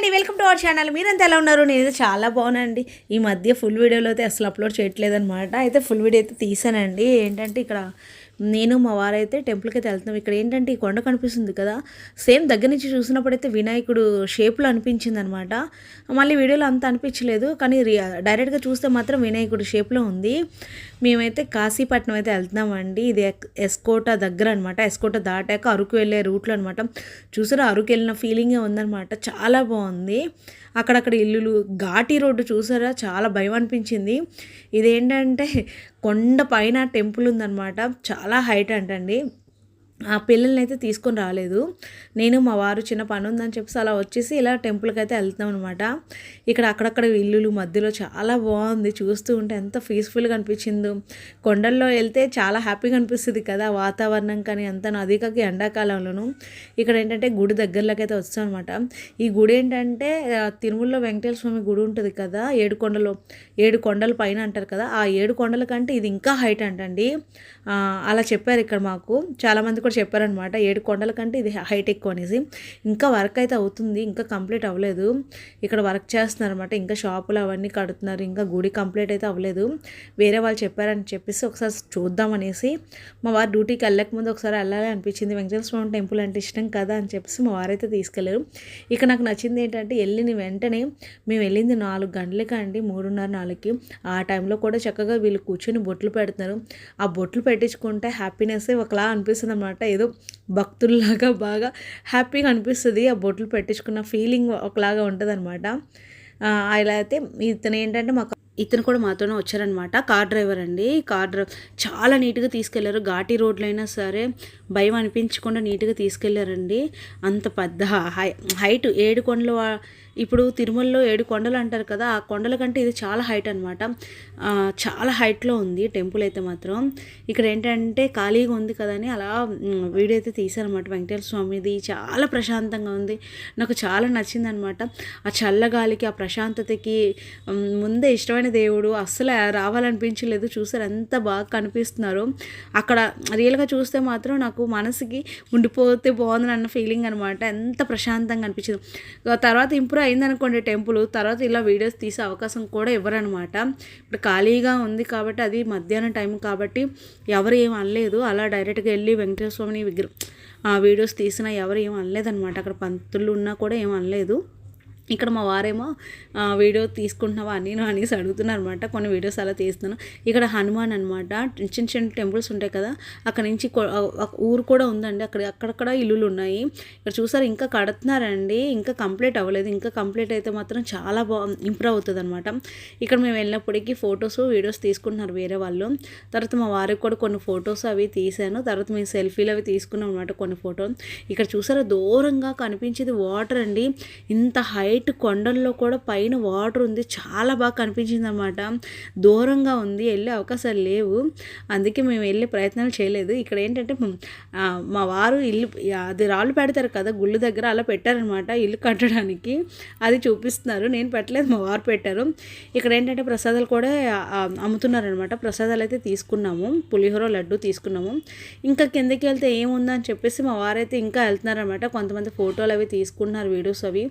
అండి welcome to our channel. మీరంతా ఎలా ఉన్నారు? నేనైతే చాలా బాగున్నానండి. ఈ మధ్య ఫుల్ వీడియోలో అయితే అసలు అప్లోడ్ చేయట్లేదు అనమాట అయితే ఫుల్ వీడియో అయితే తీసానండి. ఏంటంటే ఇక్కడ నేను మా వారైతే టెంపుల్కి అయితే వెళ్తున్నాం. ఇక్కడ ఏంటంటే ఈ కొండ కనిపిస్తుంది కదా సేమ్ దగ్గర నుంచి చూసినప్పుడైతే వినాయకుడు షేప్లో అనిపించింది అనమాట మళ్ళీ వీడియోలో అంత అనిపించలేదు కానీ డైరెక్ట్గా చూస్తే మాత్రం వినాయకుడు షేప్లో ఉంది. మేమైతే కాశీపట్నం అయితే వెళ్తున్నామండి. ఇది ఎక్- ఎస్కోట దగ్గర అనమాట ఎస్కోట దాటాక అరకు వెళ్ళే రూట్లో అనమాట. చూసారా? అరకు వెళ్ళిన ఫీలింగే ఉందన్నమాట చాలా బాగుంది. అక్కడక్కడ ఇల్లులు ఘాటి రోడ్డు చూసారా? చాలా భయం అనిపించింది. ఇదేంటంటే కొండ పైన టెంపుల్ ఉందన్నమాట చాలా హైట్ అంటండి. ఆ పిల్లల్ని అయితే తీసుకొని రాలేదు. నేను మా వారు చిన్న పని ఉందని చెప్పేసి అలా వచ్చేసి ఇలా టెంపుల్కి అయితే వెళ్తాం అనమాట ఇక్కడ అక్కడక్కడ ఇల్లులు మధ్యలో చాలా బాగుంది. చూస్తూ ఉంటే ఎంత పీస్ఫుల్గా అనిపించిందో. కొండల్లో వెళ్తే చాలా హ్యాపీగా అనిపిస్తుంది కదా వాతావరణం కానీ అంత నదికకి కాక ఎండాకాలంలోను. ఇక్కడ ఏంటంటే గుడి దగ్గరలోకి అయితే వస్తాం అనమాట ఈ గుడి ఏంటంటే తిరుమలలో వెంకటేశ్వర స్వామి గుడి ఉంటుంది కదా ఏడు కొండలు ఏడు కొండల పైన అంటారు కదా ఆ ఏడు కొండల కంటే ఇది ఇంకా హైట్ అంటండి. అలా చెప్పారు ఇక్కడ మాకు. చాలామంది కూడా చెప్పారనమాట. ఏడు కొండల కంటే ఇది హైటెక్ అనేసి. ఇంకా వర్క్ అయితే అవుతుంది. ఇంకా కంప్లీట్ అవ్వలేదు. ఇక్కడ వర్క్ చేస్తున్నారు అనమాట ఇంకా షాపులు అవన్నీ కడుతున్నారు. ఇంకా గుడి కంప్లీట్ అయితే అవ్వలేదు. వేరే వాళ్ళు చెప్పారని చెప్పేసి ఒకసారి చూద్దాం అనేసి. మా వారు డ్యూటీకి వెళ్ళక ముందు ఒకసారి వెళ్ళాలి అనిపించింది. వెంకటేశ్వర స్వామి టెంపుల్ అంటే ఇష్టం కదా అని చెప్పేసి మా వారైతే తీసుకెళ్ళారు ఇక నాకు నచ్చింది ఏంటంటే వెళ్ళిన వెంటనే మేము వెళ్ళింది నాలుగు గంటలకి అండి. మూడున్నర నాలుగుకి. ఆ టైంలో కూడా చక్కగా వీళ్ళు కూర్చొని బొట్లు పెడుతున్నారు. ఆ బొట్లు పెట్టించుకుంటే హ్యాపీనెస్ ఒకలా అనిపిస్తుంది అనమాట ఏదో భక్తుల్లాగా బాగా హ్యాపీగా అనిపిస్తుంది. ఆ బొట్లు పెట్టించుకున్న ఫీలింగ్ ఒకలాగా ఉంటుంది అనమాట అలా అయితే ఇతను ఏంటంటే మాకు ఇతను కూడా మాతోనే వచ్చారనమాట కార్ డ్రైవర్ అండి. కార్ డ్రైవర్ చాలా నీట్గా తీసుకెళ్ళారు. ఘాటి రోడ్లు అయినా సరే భయం అనిపించకుండా నీట్గా తీసుకెళ్ళారండి. అంత పెద్ద హై హైట్ ఏడు కొండలు ఇప్పుడు తిరుమలలో ఏడు కొండలు అంటారు కదా ఆ కొండల కంటే ఇది చాలా హైట్ అనమాట చాలా హైట్లో ఉంది టెంపుల్ అయితే మాత్రం. ఇక్కడ ఏంటంటే ఖాళీగా ఉంది కదా అని అలా వీడియో అయితే తీశారనమాట వెంకటేశ్వర స్వామిది. చాలా ప్రశాంతంగా ఉంది. నాకు చాలా నచ్చింది అనమాట ఆ చల్లగాలికి ఆ ప్రశాంతతకి ముందే ఇష్టమైన దేవుడు. అస్సలు రావాలనిపించలేదు. చూసారు ఎంత బాగా కనిపిస్తున్నారు. అక్కడ రియల్గా చూస్తే మాత్రం నాకు మనసుకి ఉండిపోతే బాగుంది అన్న ఫీలింగ్ అనమాట ఎంత ప్రశాంతంగా అనిపించింది. తర్వాత ఇంప్రూవ్ అయిందనుకోండి టెంపుల్ తర్వాత ఇలా వీడియోస్ తీసే అవకాశం కూడా ఇవ్వరనమాట. ఇప్పుడు ఖాళీగా ఉంది కాబట్టి అది మధ్యాహ్నం టైం కాబట్టి ఎవరు ఏం అనలేదు. అలా డైరెక్ట్గా వెళ్ళి వెంకటేశ్వర స్వామిని విగ్రహం ఆ వీడియోస్ తీసినా ఎవరు ఏం అనలేదనమాట. అక్కడ పంతులు ఉన్నా కూడా ఏం అనలేదు. ఇక్కడ మా వారేమో వీడియో తీసుకుంటున్నావా అని నేను అనేసి అడుగుతున్నాను అనమాట కొన్ని వీడియోస్ అలా తీస్తున్నాను. ఇక్కడ హనుమాన్ అనమాట చిన్న చిన్న టెంపుల్స్ ఉంటాయి కదా అక్కడ నుంచి ఒక ఊరు కూడా ఉందండి. అక్కడ అక్కడక్కడ ఇల్లులు ఉన్నాయి. ఇక్కడ చూసారు ఇంకా కడుతున్నారండి. ఇంకా కంప్లీట్ అవ్వలేదు. ఇంకా కంప్లీట్ అయితే మాత్రం చాలా బా ఇంప్రూవ్ అవుతుంది అనమాట ఇక్కడ మేము వెళ్ళినప్పటికీ ఫొటోస్ వీడియోస్ తీసుకుంటున్నారు వేరే వాళ్ళు. తర్వాత మా వారికి కూడా కొన్ని ఫొటోస్ అవి తీసాను తర్వాత మేము సెల్ఫీలు అవి తీసుకున్నాం అనమాట కొన్ని ఫోటో. ఇక్కడ చూసారా దూరంగా కనిపించేది వాటర్ అండి. ఇంత హైట్ కొండల్లో కూడా పైన వాటర్ ఉంది. చాలా బాగా కనిపించింది అనమాట దూరంగా ఉంది. వెళ్ళే అవకాశాలు లేవు. అందుకే మేము వెళ్ళే ప్రయత్నాలు చేయలేదు. ఇక్కడ ఏంటంటే మా వారు ఇల్లు అది రాళ్ళు పెడతారు కదా గుళ్ళు దగ్గర అలా పెట్టారనమాట ఇల్లు కట్టడానికి. అది చూపిస్తున్నారు. నేను పెట్టలేదు మా వారు పెట్టారు. ఇక్కడ ఏంటంటే ప్రసాదాలు కూడా అమ్ముతున్నారనమాట ప్రసాదాలు అయితే తీసుకున్నాము. పులిహోర లడ్డు తీసుకున్నాము. ఇంకా కిందకి వెళ్తే ఏముందని చెప్పేసి మా వారైతే ఇంకా వెళ్తున్నారనమాట కొంతమంది ఫోటోలు అవి తీసుకుంటున్నారు వీడియోస్ అవి.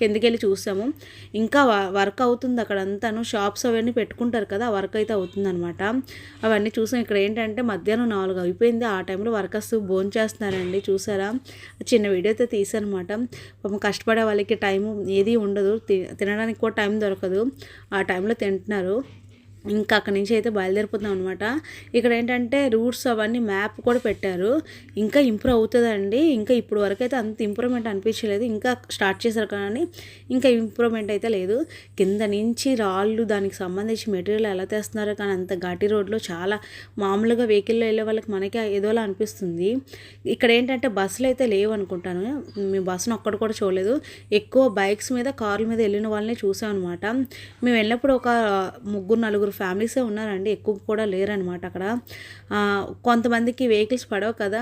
కిందకెళ్ళి చూసాము. ఇంకా వ- వర్క్ అవుతుంది అక్కడ అంతాను షాప్స్ అవన్నీ పెట్టుకుంటారు కదా ఆ వర్క్ అయితే అవుతుందనమాట అవన్నీ చూసాం. ఇక్కడ ఏంటంటే మధ్యాహ్నం నాలుగు అయిపోయింది. ఆ టైంలో వర్కర్స్ భోజనం చేస్తున్నారండి. చూసారా? చిన్న వీడియో అయితే తీసానమాట పాపం కష్టపడే వాళ్ళకి టైం ఏది ఉండదు. తి- తినడానికి కూడా టైం దొరకదు. ఆ టైంలో తింటున్నారు. ఇంకా అక్కడి నుంచి అయితే బయలుదేరిపోతున్నాం అనమాట ఇక్కడ ఏంటంటే రూట్స్ అవన్నీ మ్యాప్ కూడా పెట్టారు. ఇంకా ఇంప్రూవ్ అవుతుందండి. ఇంకా ఇప్పుడు వరకు అయితే అంత ఇంప్రూవ్మెంట్ అనిపించలేదు. ఇంకా స్టార్ట్ చేశారు కానీ ఇంకా ఇంప్రూవ్మెంట్ అయితే లేదు. కింద నుంచి రాళ్ళు దానికి సంబంధించి మెటీరియల్ ఎలా తెస్తున్నారో కానీ అంత ఘాటి రోడ్లో చాలా మామూలుగా వెహికల్లో వెళ్ళే వాళ్ళకి మనకి ఏదోలా అనిపిస్తుంది. ఇక్కడ ఏంటంటే బస్సులు అయితే లేవు అనుకుంటాను. మేము బస్సును ఒక్కడు కూడా చూడలేదు. ఎక్కువ బైక్స్ మీద కార్ల మీద వెళ్ళిన వాళ్ళని చూసాం అనమాట మేము వెళ్ళినప్పుడు ఒక ముగ్గురు నలుగురు ఫ్యామిలీసే ఉన్నారండి ఎక్కువ కూడా లేరనమాట అక్కడ. కొంతమందికి వెహికల్స్ పడవు కదా.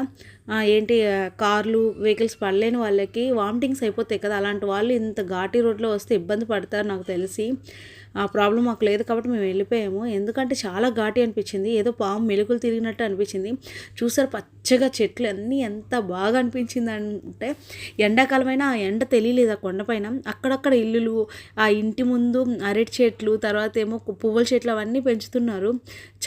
ఏంటి కార్లు వెహికల్స్ పడలేని వాళ్ళకి వామిటింగ్స్ అయిపోతాయి కదా. అలాంటి వాళ్ళు ఇంత ఘాటీ రోడ్లో వస్తే ఇబ్బంది పడతారు నాకు తెలిసి. ఆ ప్రాబ్లం మాకు లేదు కాబట్టి మేము వెళ్ళిపోయాము. ఎందుకంటే చాలా ఘాటి అనిపించింది. ఏదో పాము మెలుగులు తిరిగినట్టు అనిపించింది. చూసారు పచ్చగా చెట్లు అన్నీ ఎంత బాగా అనిపించింది అంటే ఎండాకాలమైనా ఆ ఎండ తెలియలేదు ఆ కొండపైన. అక్కడక్కడ ఇల్లులు ఆ ఇంటి ముందు అరటి చెట్లు తర్వాత ఏమో పువ్వుల చెట్లు అవన్నీ పెంచుతున్నారు.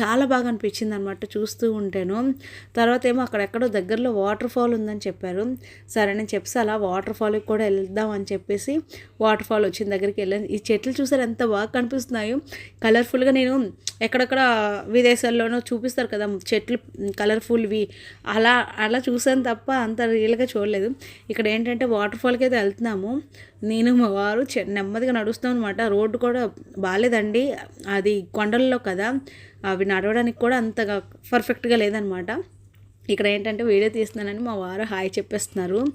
చాలా బాగా అనిపించింది అనమాట చూస్తూ ఉంటాను. తర్వాత ఏమో అక్కడెక్కడో దగ్గరలో వాటర్ ఫాల్ ఉందని చెప్పారు. సరే నేను చెప్పేసి అలా వాటర్ ఫాల్కి కూడా వెళ్దాం అని చెప్పేసి వాటర్ ఫాల్ వచ్చిన దగ్గరికి వెళ్ళాను. ఈ చెట్లు చూసారు ఎంత బాగా కనిపిస్తున్నాయో. కలర్ఫుల్గా నేను ఎక్కడెక్కడ విదేశాల్లోనో చూపిస్తారు కదా చెట్లు కలర్ఫుల్వి అలా అలా చూసాను తప్ప అంత రియల్గా చూడలేదు. ఇక్కడ ఏంటంటే వాటర్ ఫాల్కి అయితే వెళ్తున్నాము. నేను మా వారు చె- నెమ్మదిగా నడుస్తాం అనమాట రోడ్డు కూడా బాగాలేదండి అది కొండల్లో కదా అవి నడవడానికి కూడా అంతగా పర్ఫెక్ట్గా లేదనమాట ఇక్కడ ఏంటంటే వీడియో తీస్తున్నానని మా వారు హాయ్ చెప్పేస్తున్నారు.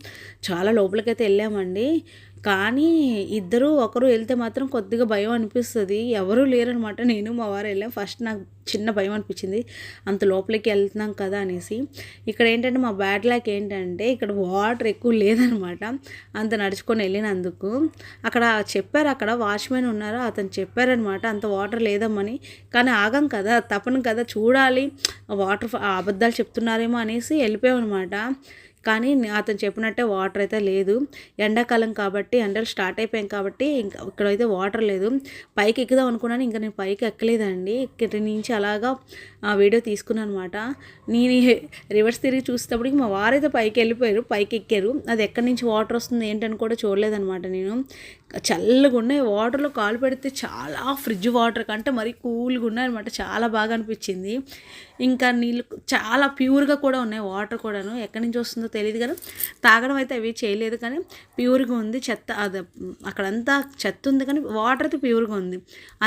చాలా లోపలికైతే వెళ్ళామండి. కానీ ఇద్దరు ఒకరు వెళ్తే మాత్రం కొద్దిగా భయం అనిపిస్తుంది. ఎవరూ లేరనమాట. నేను మా వారు వెళ్ళాం. ఫస్ట్ నాకు చిన్న భయం అనిపించింది. అంత లోపలికి వెళ్తున్నాం కదా అనేసి. ఇక్కడ ఏంటంటే మా బ్యాడ్ లాక్ ఏంటంటే ఇక్కడ వాటర్ ఎక్కువ లేదనమాట. అంత నడుచుకొని వెళ్ళినందుకు. అక్కడ చెప్పారు అక్కడ వాచ్మెన్ ఉన్నారు. అతను చెప్పారనమాట అంత వాటర్ లేదమ్మని. కానీ ఆగం కదా తప్పను కదా చూడాలి. వాటర్ అబద్ధాలు చెప్తున్నారేమో అనేసి వెళ్ళిపోయాం అనమాట కానీ అతను చెప్పినట్టే వాటర్ అయితే లేదు. ఎండాకాలం కాబట్టి ఎండలు స్టార్ట్ అయిపోయాం కాబట్టి ఇంకా ఇక్కడైతే వాటర్ లేదు. పైకి ఎక్కుదాం అనుకున్నాను ఇంకా నేను పైకి ఎక్కలేదండి. ఇక్కడి నుంచి అలాగా ఆ వీడియో తీసుకున్నాను అనమాట నేను రివర్స్ తిరిగి చూసేటప్పటికి మా వారైతే పైకి వెళ్ళిపోయారు పైకి ఎక్కారు. అది ఎక్కడి నుంచి వాటర్ వస్తుంది ఏంటని కూడా చూడలేదనమాట నేను. చల్లగా ఉన్నాయి వాటర్లో కాలు పెడితే చాలా ఫ్రిడ్జ్ వాటర్ కంటే మరీ కూల్గా ఉన్నాయి అనమాట చాలా బాగా అనిపించింది. ఇంకా నీళ్ళు చాలా ప్యూర్గా కూడా ఉన్నాయి వాటర్ కూడాను. ఎక్కడి నుంచి వస్తుందో తెలియదు కానీ తాగడం అయితే అవి చేయలేదు కానీ ప్యూర్గా ఉంది చెత్త అది అక్కడంతా చెత్త ఉంది కానీ వాటర్ అయితే ప్యూర్గా ఉంది.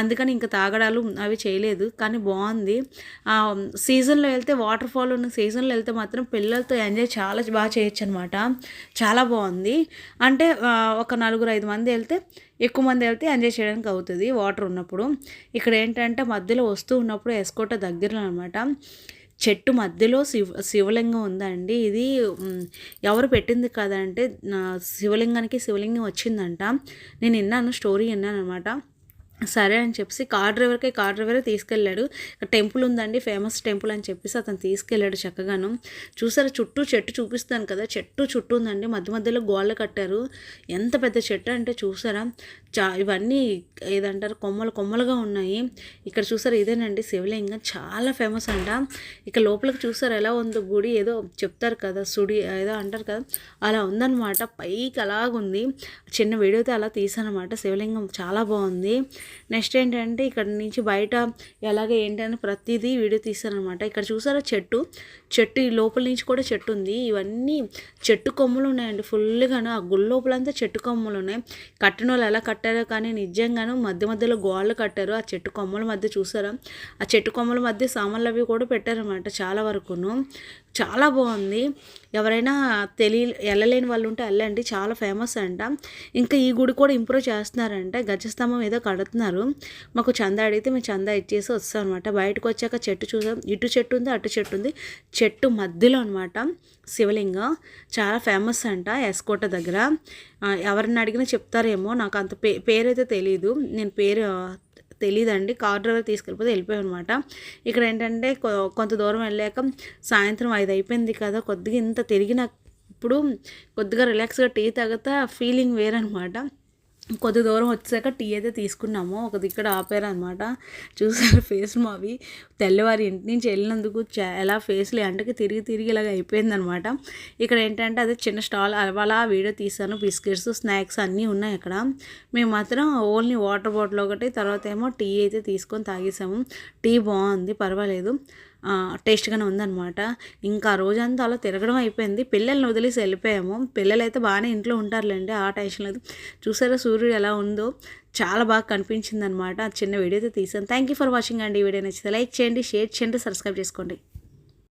అందుకని ఇంకా తాగడాలు అవి చేయలేదు. కానీ బాగుంది. సీజన్లో వెళ్తే వాటర్ ఫాల్ ఉన్న సీజన్లో వెళ్తే మాత్రం పిల్లలతో ఎంజాయ్ చాలా బాగా చేయొచ్చు అనమాట చాలా బాగుంది. అంటే ఒక నలుగురు ఐదు మంది వెళ్తే ఎక్కువ మంది వెళ్తే ఎంజాయ్ చేయడానికి అవుతుంది వాటర్ ఉన్నప్పుడు. ఇక్కడ ఏంటంటే మధ్యలో వస్తూ ఉన్నప్పుడు ఎస్కోట దగ్గరలో అనమాట చెట్టు మధ్యలో శివ శివలింగం ఉందండి. ఇది ఎవరు పెట్టింది కదంటే శివలింగానికి శివలింగం వచ్చిందంట. నేను విన్నాను స్టోరీ విన్నాను అనమాట సరే అని చెప్పేసి కార్ డ్రైవర్కి కార్ డ్రైవరే తీసుకెళ్ళాడు. టెంపుల్ ఉందండి ఫేమస్ టెంపుల్ అని చెప్పేసి అతను తీసుకెళ్ళాడు చక్కగాను. చూసారా చుట్టూ చెట్టు చూపిస్తాను కదా చెట్టు చుట్టూ ఉందండి. మధ్య మధ్యలో గోళ్ళ కట్టారు. ఎంత పెద్ద చెట్టు అంటే చూసారా? చా ఇవన్నీ ఏదంటారు? కొమ్మలు కొమ్మలుగా ఉన్నాయి. ఇక్కడ చూసారు? ఇదేనండి శివలింగం. చాలా ఫేమస్ అంట. ఇక లోపలికి చూసారు? ఎలా ఉందో గుడి? ఏదో చెప్తారు కదా సుడి ఏదో అంటారు కదా? అలా ఉందన్నమాట. పైకి అలాగుంది. చిన్న వీడియోతో అలా తీసానమాట శివలింగం చాలా బాగుంది. నెక్స్ట్ ఏంటంటే ఇక్కడ నుంచి బయట ఎలాగ ఏంటని ప్రతిదీ వీడియో తీసానమాట ఇక్కడ చూసారా? చెట్టు. చెట్టు ఈ లోపల నుంచి కూడా చెట్టు ఉంది. ఇవన్నీ చెట్టు కొమ్మలు ఉన్నాయండి. ఫుల్గాను ఆ గుళ్ళ లోపలంతా చెట్టు కొమ్మలు ఉన్నాయి. కట్టిన వాళ్ళు ఎలా కట్టారో కానీ నిజంగాను మధ్య మధ్యలో గోళ్ళు కట్టారు. ఆ చెట్టు కొమ్మల మధ్య చూసారా? ఆ చెట్టు కొమ్మల మధ్య సామాన్లు అవి కూడా పెట్టారన్నమాట చాలా వరకును. చాలా బాగుంది. ఎవరైనా తెలియ వెళ్ళలేని వాళ్ళు ఉంటే వెళ్ళండి చాలా ఫేమస్ అంట. ఇంకా ఈ గుడి కూడా ఇంప్రూవ్ చేస్తున్నారంట. గజస్తంభం ఏదో కడుతున్నారు. మాకు చందా అడిగితే మేము చందా ఇచ్చేసి వస్తాం అనమాట బయటకు వచ్చాక చెట్టు చూసాం. ఇటు చెట్టు ఉంది అటు చెట్టు ఉంది. చెట్టు మధ్యలో అనమాట శివలింగం. చాలా ఫేమస్ అంట ఎస్కోట దగ్గర. ఎవరిని అడిగినా చెప్తారేమో. నాకు అంత పే పేరైతే తెలియదు నేను పేరు తెలియదండి కార్ డ్రైవర్ తీసుకెళ్ళిపోతే వెళ్ళిపోయాం అనమాట ఇక్కడ ఏంటంటే కొ- కొంత దూరం వెళ్ళాక సాయంత్రం ఐదు అయిపోయింది కదా కొద్దిగా ఇంత తిరిగిన ఇప్పుడు కొద్దిగా రిలాక్స్గా టీ తాగితే ఫీలింగ్ వేరనమాట. కొద్ది దూరం వచ్చాక టీ అయితే తీసుకున్నాము. ఒక దిక్కడ ఆపారనమాట. చూసారు ఫేస్ మావి. తెల్లవారి ఇంటి నుంచి వెళ్ళినందుకు చా- ఎలా ఫేస్లు ఎంటకి తిరిగి తిరిగి ఇలాగ అయిపోయిందనమాట. ఇక్కడ ఏంటంటే అదే చిన్న స్టాల్ అలా వీడియో తీసాను బిస్కెట్స్ స్నాక్స్ అన్నీ ఉన్నాయి అక్కడ. మేము మాత్రం ఓన్లీ వాటర్ బాటిల్ ఒకటి తర్వాత ఏమో టీ అయితే తీసుకొని తాగేసాము. టీ బాగుంది పర్వాలేదు. టేస్ట్గానే ఉందన్నమాట. ఇంకా ఆ రోజంతా అలా తిరగడం అయిపోయింది. పిల్లల్ని వదిలేసి వెళ్ళిపోయాము. పిల్లలు అయితే బాగానే ఇంట్లో ఉంటారులేండి. ఆ టెన్షన్ లేదు. చూసారా సూర్యుడు ఎలా ఉందో? చాలా బాగా కనిపించింది అనమాట చిన్న వీడియో అయితే తీసాను థ్యాంక్ యూ ఫర్ వాచింగ్ అండి. ఈ వీడియో నచ్చితే లైక్ చేయండి షేర్ చేయండి సబ్స్క్రైబ్ చేసుకోండి.